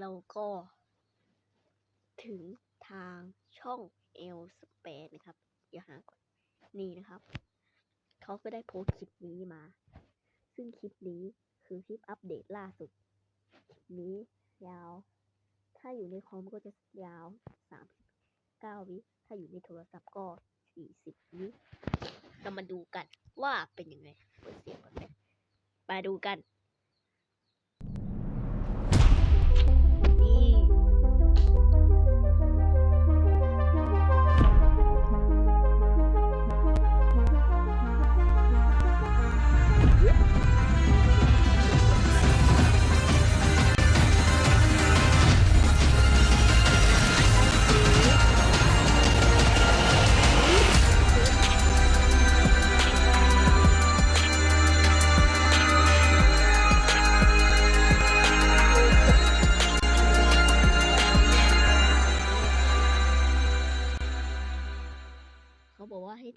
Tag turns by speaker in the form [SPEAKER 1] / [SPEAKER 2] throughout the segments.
[SPEAKER 1] เราก็ถึงทางช่องเอลสเปนนะครับเดี๋ยวหาก่อนนี่นะครับ เขาก็ได้โพสคลิปนี้มา ซึ่งคลิปนี้คือคลิปอัปเดตล่าสุด คลิปนี้ยาว ถ้าอยู่ในคอมก็จะยาว 39 วิ ถ้าอยู่ในโทรศัพท์ก็ 40 วิเรามาดูกันว่าเป็นยังไงเปิดเสียงก่อนนะมาดูกัน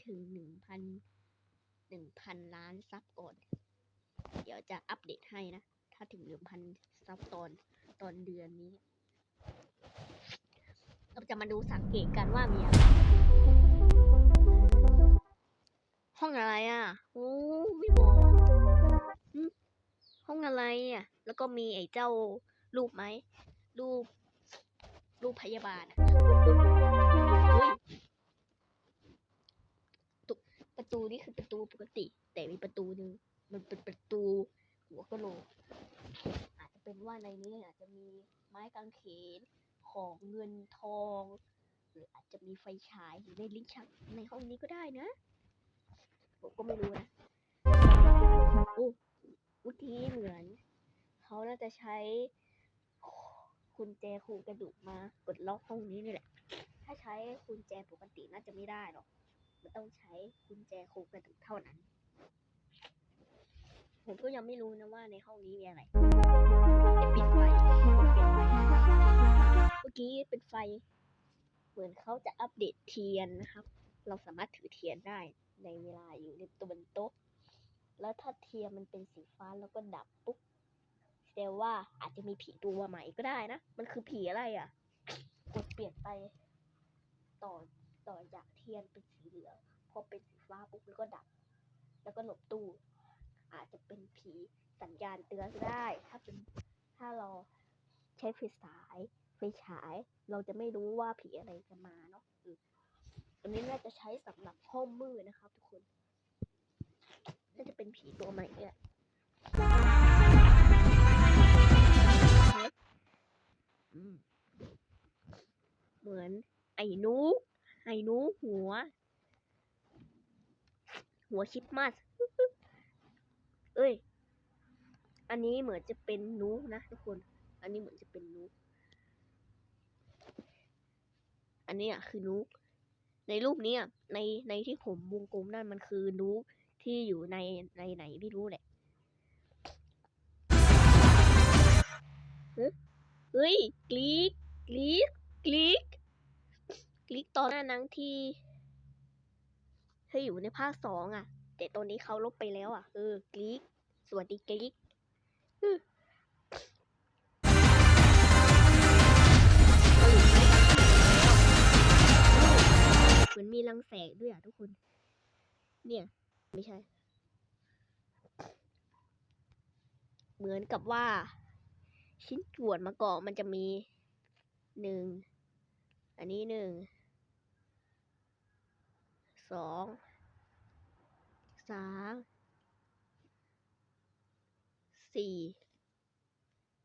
[SPEAKER 1] ถึงหนึ่งพันหนึ่งพันล้านซับก่อน เดี๋ยวจะอัปเดตให้นะ ถ้าถึงหนึ่งพันซับตอนตอนเดือนนี้ เราจะมาดูสังเกตกันว่ามีอะไรห้องอะไรอะ โอ้ไม่บอกหึห้องอะไรอะ แล้วก็มีไอ้เจ้ารูปไหม รูป รูปพยาบาล นี่คือประตูปกติ แต่มีประตูหนึ่งมันเป็นประตูหัวกะโหลก อาจจะเป็นว่าในนี้อาจจะมีไม้กางเขนของเงินทอง หรืออาจจะมีไฟฉายอยู่ในลิ้นชักในห้องนี้ก็ได้นะผมก็ไม่รู้นะโอ้เมื่อกี้เหมือน เขาน่าจะใช้กุญแจครงกระดูกมากดล็อกห้องนี้นี่แหละ ถ้าใช้กุญแจปกติน่าจะไม่ได้หรอก มันต้องใช้กุญแจโครงกระดูกเท่านั้น ผมก็ยังไม่รู้นะว่าในห้องนี้มีอะไรจะปิดไฟกดเปลี่ยนไฟเมื่อกี้เป็นไฟ เหมือนเขาจะอัปเดตเทียนนะครับ เราสามารถถือเทียนได้ในเวลาอยู่ในตัวบนโต๊ะ แล้วถ้าเทียนมันเป็นสีฟ้าแล้วก็ดับปุ๊บแสดงว่าอาจจะมีผีตัวใหม่ก็ได้นะ มันคือผีอะไรอะ กดเปลี่ยนไปต่อ ต่อจากเทียนเป็นสีเหลืองพอเป็นสีฟ้าปุ๊บแล้วก็ดับ แล้วก็หลบตู้ อาจจะเป็นผีสัญญาณเตือนก็ได้ ถ้าเป็นถ้าเราใช้ไฟฉายไฟฉาย เราจะไม่รู้ว่าผีอะไรจะมาเนาะอันนี้น่าจะใช้สำหรับห้องมืดนะครับ ทุกคนน่าจะเป็นผีตัวใหม่เนี่ยเหมือนไอ้นุก ไอ้นุกหัว หัวคริดมัสเอ้ย อันนี้เหมือนจะเป็นนุกนะทุกคน อันนี้เหมือนจะเป็นนุกอันนี้อะคือนุกในรูปนี้อะในในที่ผมวงกลมนั่นมันคือนุกที่อยู่ในในไหนไม่รู้แหละเฮ้ยเฮ้ยกรีกกรีกกรีก กรีกตอนหน้านังที่ที่อยู่ในภาคสองอะ แต่ตอนนี้เขาลบไปแล้วอะ เออกรีกสวัสดีกรีกเหมเหมือนมีรังแสงด้วยอะทุกคน เนี่ย ไม่ใช่ เหมือนกับว่า ชิ้นส่วนมะกอกมันจะมีหนึ่ง อันนี้หนึ่ง สองสามสี่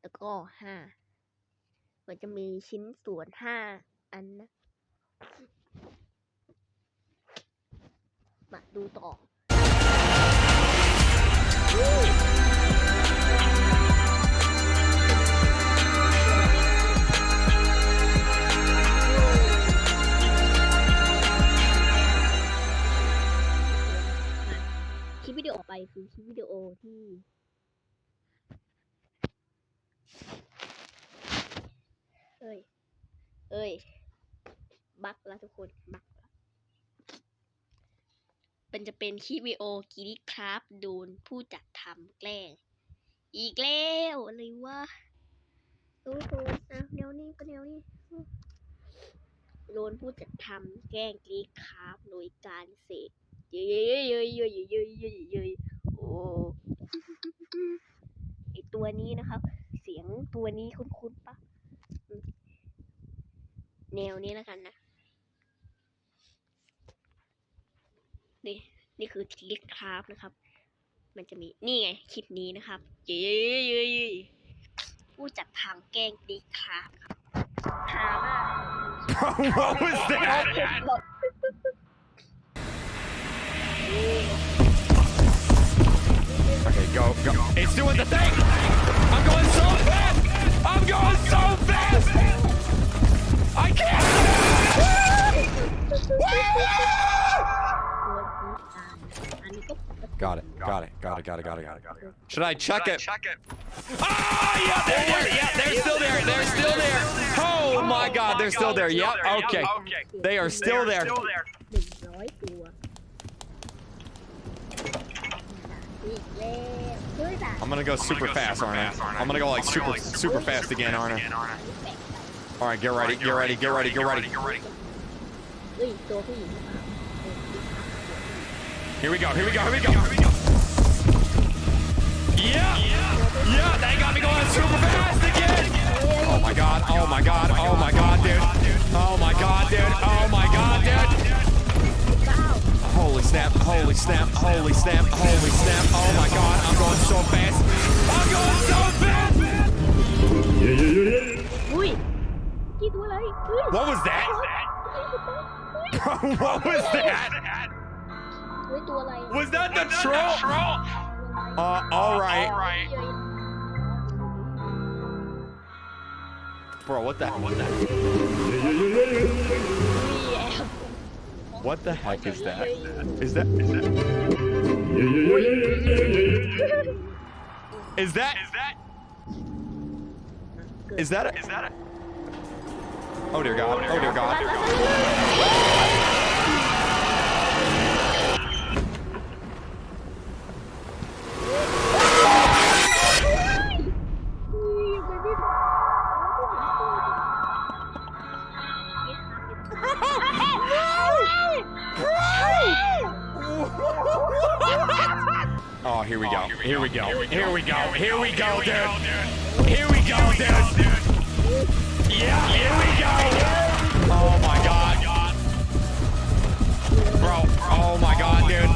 [SPEAKER 1] แล้วก็ห้ามันจะมีชิ้นส่วนห้าอันนะมาดูต่อ ไปคือคลิปวิดีโอที่ เอ้ย เอ้ย บักแล้วทุกคน บักแล้วเป็นจะเป็นคลิปวิดีโอกิริครับโดนผู้จัดทำแกล้ง อีกแล้วอะไรวะโอ้โหนี้ไปแนวนี้โดนผู้จัดทำแกล้งกรีดคราฟโดยการเสก เยยเยยเยยเยยเยยเยยเยยโอ้ไอตัวนี้นะครับ เสียงตัวนี้คุ้นๆปะแนวนี้แล้วกันนะ นี่นี่คือทีลิคราฟนะครับ มันจะมีนี่ไงคลิปนี้นะครับ เย้เย้เย้ผู้จัดทางแกล้งดีคราฟครับฮามาก
[SPEAKER 2] what was that? Go, go. It's doing the thing! I'm going so fast! I'm going so fast! I can't! Got it, got it, got it, got it, got it, got it. Should I chuck it? Chuck. Oh, yeah, they're there, yeah, they're still there, they're still there. Oh my oh god, they're still there, yep, okay. They are still there.
[SPEAKER 1] Yeah. นึ่งร้อยตัวอีกแล้วเฮ้ยด่า
[SPEAKER 2] I'm gonna go super fast, aren't I? I'm gonna go like super, super fast again, aren't I?
[SPEAKER 1] แปลก
[SPEAKER 2] All right, get ready. Get ready. Get ready. Get ready.
[SPEAKER 1] เฮ้ยตัวผู้หญิงหรือเปล่า
[SPEAKER 2] Here we go. Here we go. Here we go. Yeah. Yeah. They got me going super fast again. Oh my god. Oh my god. Oh my god, dude. Oh my god, dude. Oh my god, dude.
[SPEAKER 1] เก้า
[SPEAKER 2] Holy snap. Holy snap. Holy snap. Holy snap. Oh my god. I'm going so fast. I'm going so fast.
[SPEAKER 1] อุ้ยกี่ตัวเลยเฮ้ย
[SPEAKER 2] What was that? what was that?
[SPEAKER 1] เฮ้ยตัวอะไร
[SPEAKER 2] Was that the troll? Uh, all right. Bro, what the what the What the heck is that? Is that Is that Is that a, is that a Oh dear God. Oh dear God. Oh, Oh, oh here we go. Here we go. Here we go. Here we go, dude. Here we go, dude. Yeah, here we go. Oh my god. Bro, oh my oh, god, dude.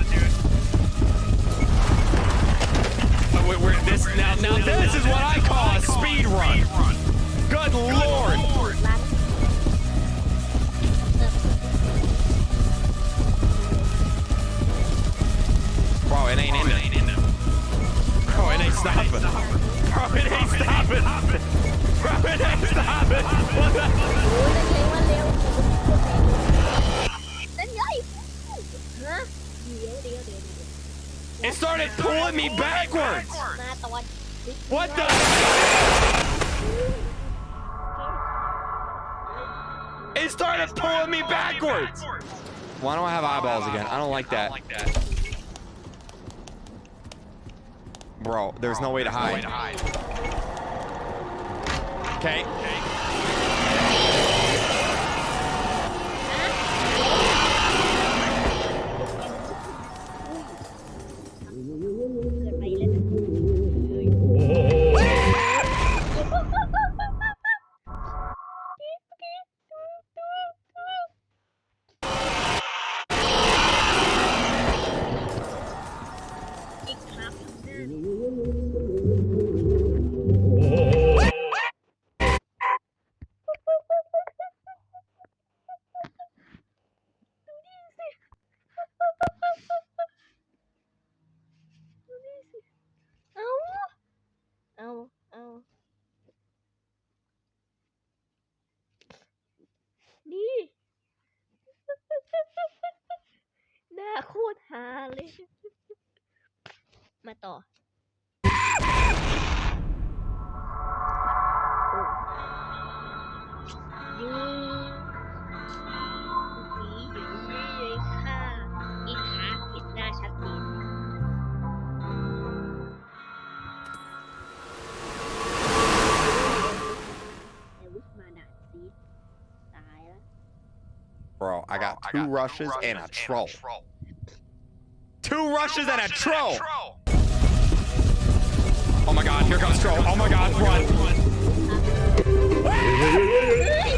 [SPEAKER 2] We're, we're this now now this is what I call a speed run. Good lord. Bro, it ain't in there. it ain't stopping. Bro, it ain't stopping. What the?
[SPEAKER 1] นั่นไงฮะเดี๋ยวเดี๋ยวเดี๋ยวเดี๋ยว
[SPEAKER 2] It started pulling me backwards.
[SPEAKER 1] มาตอน
[SPEAKER 2] What the? It started pulling me backwards. Why don't I have eyeballs again? I don't like that. Bro, there's no way to hide. Okay.
[SPEAKER 1] เ Bro,
[SPEAKER 2] I got two rushes and a troll. Two rushes and a troll. Oh my god, here comes troll. Oh my god, run.
[SPEAKER 1] เฮ้ย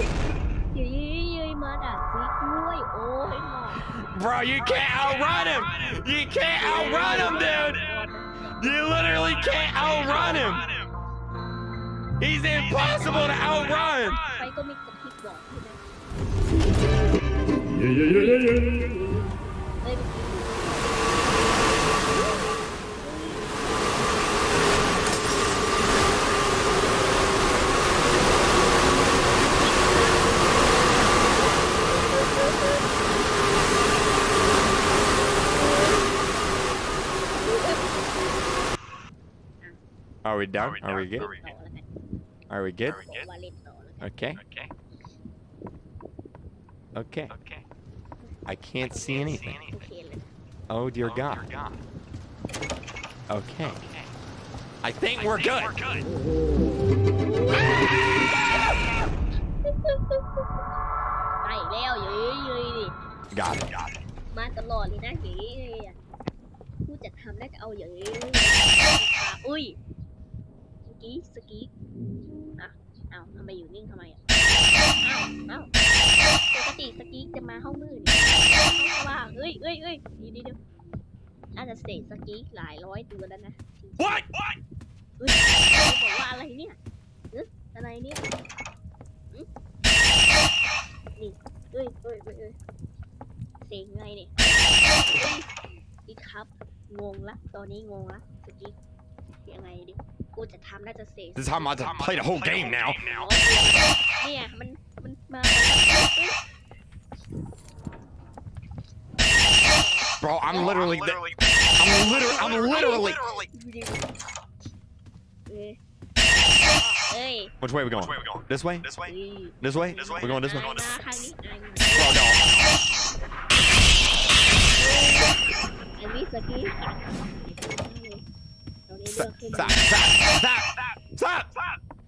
[SPEAKER 1] เย้ยยมาด่าซิกด้วยโอ้ยหมอ
[SPEAKER 2] Bro, you can't outrun him. You can't outrun him, dude. You literally can't outrun him. He's impossible to outrun.
[SPEAKER 1] Yeah, yeah, yeah, yeah, yeah.
[SPEAKER 2] Are we done? Are we good? Are we good?
[SPEAKER 1] Okay.
[SPEAKER 2] Okay. Okay. I can't see anything.
[SPEAKER 1] โอเคเลย
[SPEAKER 2] Oh dear God. Okay. I think we're good.
[SPEAKER 1] ไปแล้วเย้ยเย้ยดิ
[SPEAKER 2] Got it.
[SPEAKER 1] มาตลอดเลยนะเย้ยอะผู้จัดทำน่าจะเอาเย้ยอุ้ยเมื่อกี้สกีอะเอ้าทำไมอยู่นิ่งทำไมอะเอ้าเอ้า ปกติสกีจะมาห้องมืดนี่ห้องสว่างเอ้ยเอ้ยเอ้ยเดี๋ยวเดี๋ยวเดี๋ยวน่าจะเสกสกีหลายร้อยตัวแล้วนะ
[SPEAKER 2] What? What?
[SPEAKER 1] เฮ้ยบอกว่าอะไรเนี่ยเอ๊ะอะไรเนี่ยหึนี่เอ้ยเอ้ยเอ้ยเอ้ยเสียงไงเนี่ยเฮ้ยอีกครับ งงละ ตอนนี้งงละสกิปยังไงดิ กูจะทำน่าจะเสก
[SPEAKER 2] This is how I'm about to play the whole game now.
[SPEAKER 1] ร้อยตัวเนี่ยมัน มันมาแล้วเอ้ย
[SPEAKER 2] Bro, I'm literally. The, I'm literally. I'm literally.
[SPEAKER 1] เอ้ยเอ้ย
[SPEAKER 2] Which way are we going? This way?
[SPEAKER 1] เอ้ย
[SPEAKER 2] This way?
[SPEAKER 3] This way?
[SPEAKER 2] We're going this way?
[SPEAKER 1] นายมาทางนี้นายมา
[SPEAKER 2] Bro, no.
[SPEAKER 1] อันนี้สกีตัดตรงนี้เลือกขึ้น
[SPEAKER 2] Stop! Stop! Stop! Stop!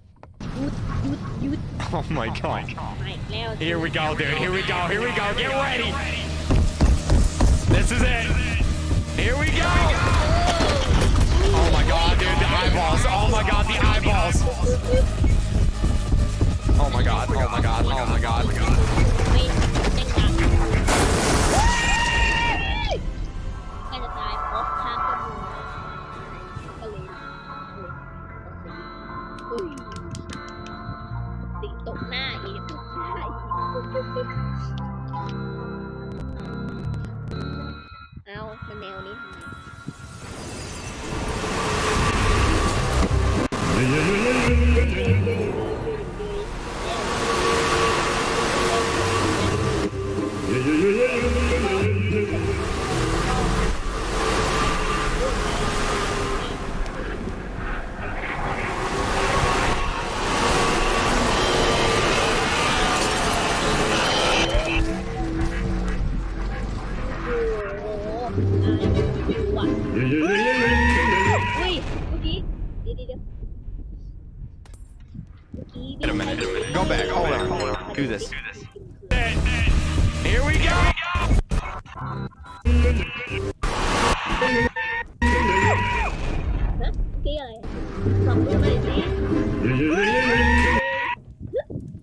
[SPEAKER 2] Oh my god. Here we go, dude. Here we go. Here we go. Get ready. This is it. Here we go. Oh my god, dude. The eyeballs. Oh my god, the eyeballs. Oh my god. Oh my god. Oh my god.
[SPEAKER 1] Oh
[SPEAKER 2] my god. Oh my god. Hold on. Hold on. Do this. Here we go.
[SPEAKER 1] ฮะเมื่อกี้อะไรลองดูหน่อยสิ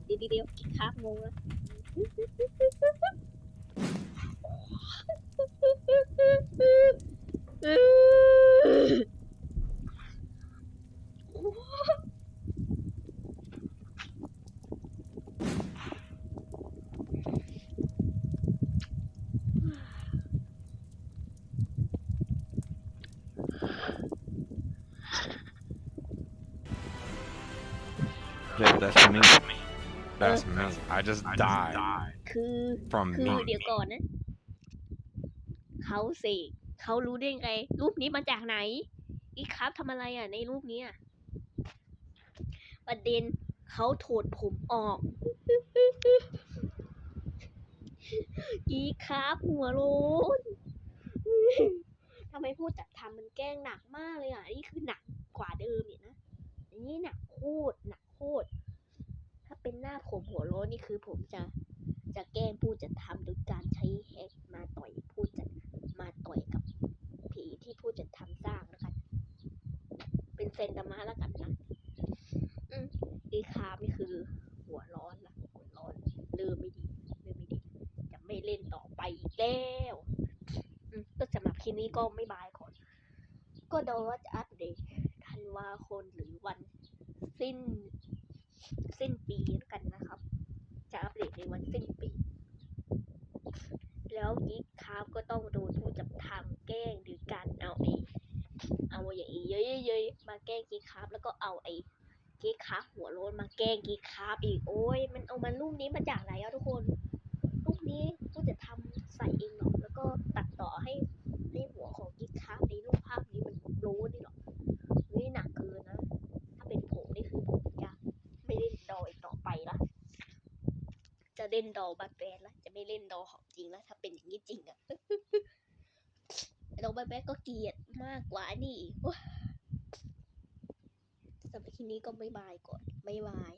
[SPEAKER 1] เดี๋ยวเดี๋ยวเดี๋ยวครับงงแล้ว
[SPEAKER 2] Yeah, that's me. That's me. I just died
[SPEAKER 1] คือ
[SPEAKER 2] from
[SPEAKER 1] คือ
[SPEAKER 2] me.
[SPEAKER 1] เดี๋ยวก่อนนะ เขาเสกเขารู้ได้ไง รูปนี้มาจากไหน อีครับทำอะไรอะ ในรูปเนี้ยประเด็นเขาโถดผมออก อีครับหัวโลนทำไมผู้จัดทำมันแกล้งหนักมากเลยอะ นี่คือหนักกว่าเดิมอีกนะอันนี้หนักโคตร หนักโคตรถ้าเป็นหน้าผมหัวโลนนี่คือผมจะจะแกล้งผู้จัดทำโดยการใช้แฮกมาต่อยผู้จัดมาต่อยกับผีที่ผู้จัดทำสร้างแล้วกัน เป็นเซนตามาแล้วกันนะอืมอีคามนี่คือหัวร้อนละหัวร้อนเริ่มไม่ดีเริ่มไม่ดี จะไม่เล่นต่อไปอีกแล้วอืมก็สำหรับคลิปนี้ก็ไม่บายก่อน ก็เดาว่าจะอัปเดตธันวาคมหรือวันสิ้นสิ้นปีแล้วกันนะครับ จะอัปเดตในวันสิ้นปี แล้วกิ๊กครับก็ต้องโดนผู้จับทำแกล้งหรือการเอาไอ้เอาอย่างอีเยอะๆมาแกล้งกิ๊กครับแล้วก็เอาไอ้กิ๊กครับหัวโลนมาแกล้งกิ๊กครับอีกโอ้ยมันเอามันรูปนี้มาจากไหนอะทุกคนรูปนี้ผู้จะทำใส่เองหรอกแล้วก็ตัดต่อให้ให้หัวของกิ๊กครับในรูปภาพนี้มันโล้นนี่หรอกนี่หนักเกินนะ ถ้าเป็นผมนี่คือผมจะไม่เล่นดออีกต่อไปละ จะเล่นดอบัตแบนแล้ว จะไม่เล่นดอของจริงแล้ว ถ้าเป็นอย่างนี้จริงอะ ด อบัตแบ็ก็เกลียดมากกว่านี่สำหรับคลิปนี้ก็ไม่บายก่อนไม่บาย